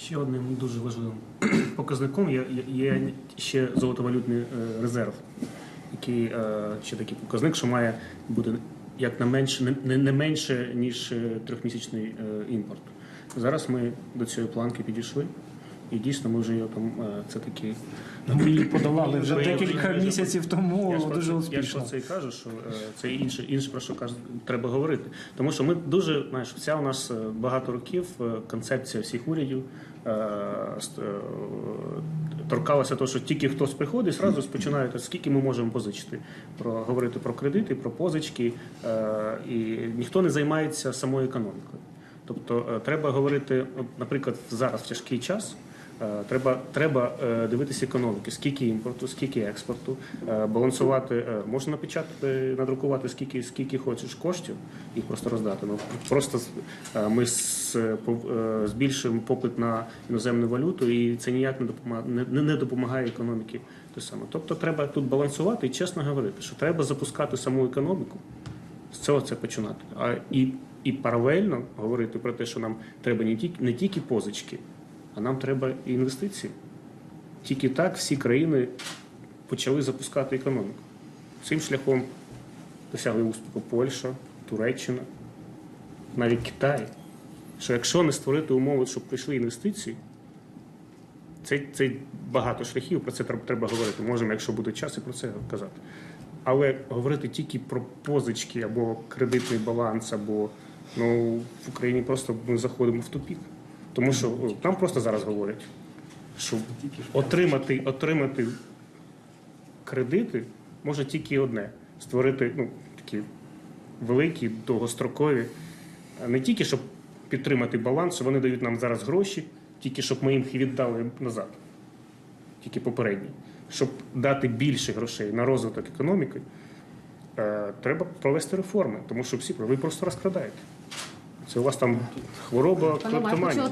Ще одним дуже важливим показником є, є- ще золотовалютний е, резерв, який е, ще такий показник, що має бути як на менше, не- не, менше, ніж е, трьохмісячний імпорт. Зараз ми до цієї планки підійшли, і дійсно ми вже його там е, це такі. Ми її подолали вже декілька місяців тому Я дуже це- Я про це і кажу, що е, це інше, інше про що кажу, треба говорити. Тому що ми дуже, знаєш, вся у нас е, багато років концепція всіх урядів торкалася того, що тільки хтось приходить, зразу починають, скільки ми можемо позичити, про говорити про кредити, про позички, і ніхто не займається самою економікою. Тобто треба говорити, наприклад, зараз в тяжкий час. Е, Треба, треба е, дивитися економіки, скільки імпорту, скільки експорту, е, балансувати. Можна напечатати, надрукувати скільки, скільки хочеш коштів, їх просто роздати. Ну просто ми збільшуємо попит на іноземну валюту, і це ніяк не допомагає, не, допомагає економіці. Те саме. Тобто треба тут балансувати і чесно говорити, що треба запускати саму економіку, з цього це починати. А і, і паралельно говорити про те, що нам треба не тільки не тільки позички, а нам треба і інвестиції. Тільки так всі країни почали запускати економіку. Цим шляхом досягли успіху Польща, Туреччина, навіть Китай. Що якщо не створити умови, щоб прийшли інвестиції, це, це багато шляхів, про це треба, говорити. Можемо, якщо буде час, і про це казати. Але говорити тільки про позички або кредитний баланс, або ну, в Україні просто ми заходимо в тупік. Тому що о, нам просто зараз говорять, що отримати, отримати кредити може тільки одне створити ну, такі великі, довгострокові, не тільки щоб підтримати баланс, що вони дають нам зараз гроші, тільки щоб ми їм віддали назад, тільки попередні. Щоб дати більше грошей на розвиток економіки, е, треба провести реформи, тому що всі ви просто розкрадаєте. Це у вас там хвороба Пане